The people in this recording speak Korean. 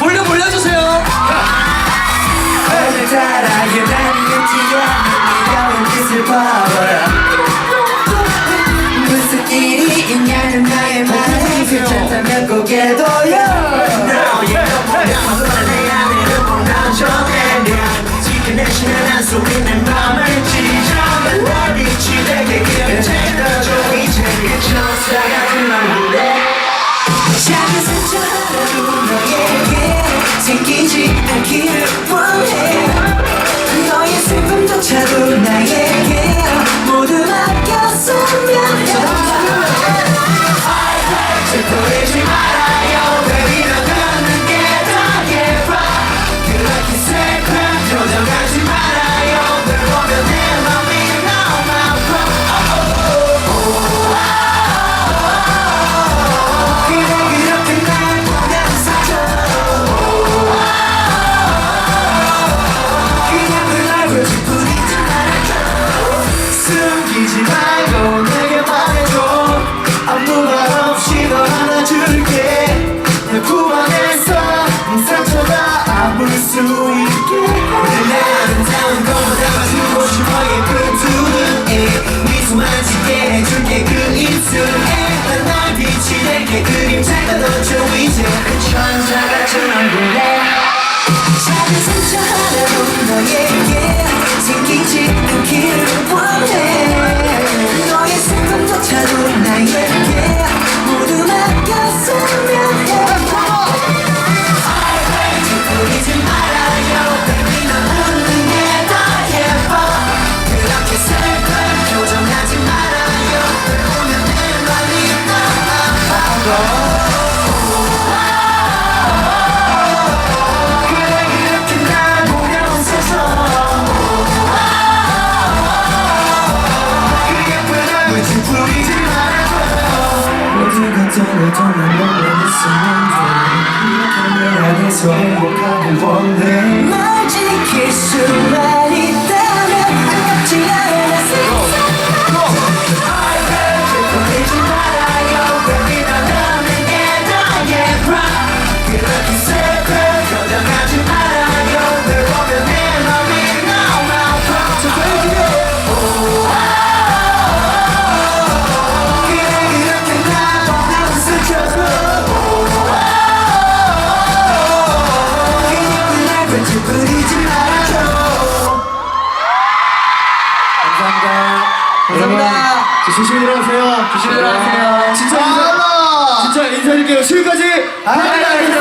볼륨 올려주세요. 빛을 봐봐라 무슨 일이 있냐는 나의 말이 괜찮다면 고개도요 너의 너보다 내 안에는 뻔한 전에는 지켜내시는 한 속에 내 맘을 찢어 날 빛이 되게 그려져줘 숨기지 말고 내게 말해줘. 아무 말 없이 널 안아줄게. 내품 안에서 네 상처가 아물 수 있게. 내 아름다운 걸 담아주고 싶어 예쁜 두 눈에. 미소만 짓게 해줄게 그 입술에. 난널 빛이 될게. 그림자가 던져 이제. 그 천사 같은 얼굴에. 작은 상처 모두가 떠나도 난 너만 있으면 돼 이렇게 내 안에서 행복하길 원해. 널 지킬 수만 부리지 말아줘. 감사합니다. 감사합니다. 조심히 들어가세요. 조심히 네. 들어가세요. 진짜 인사 아! 진짜 인사드릴게요. 지금까지 아이아이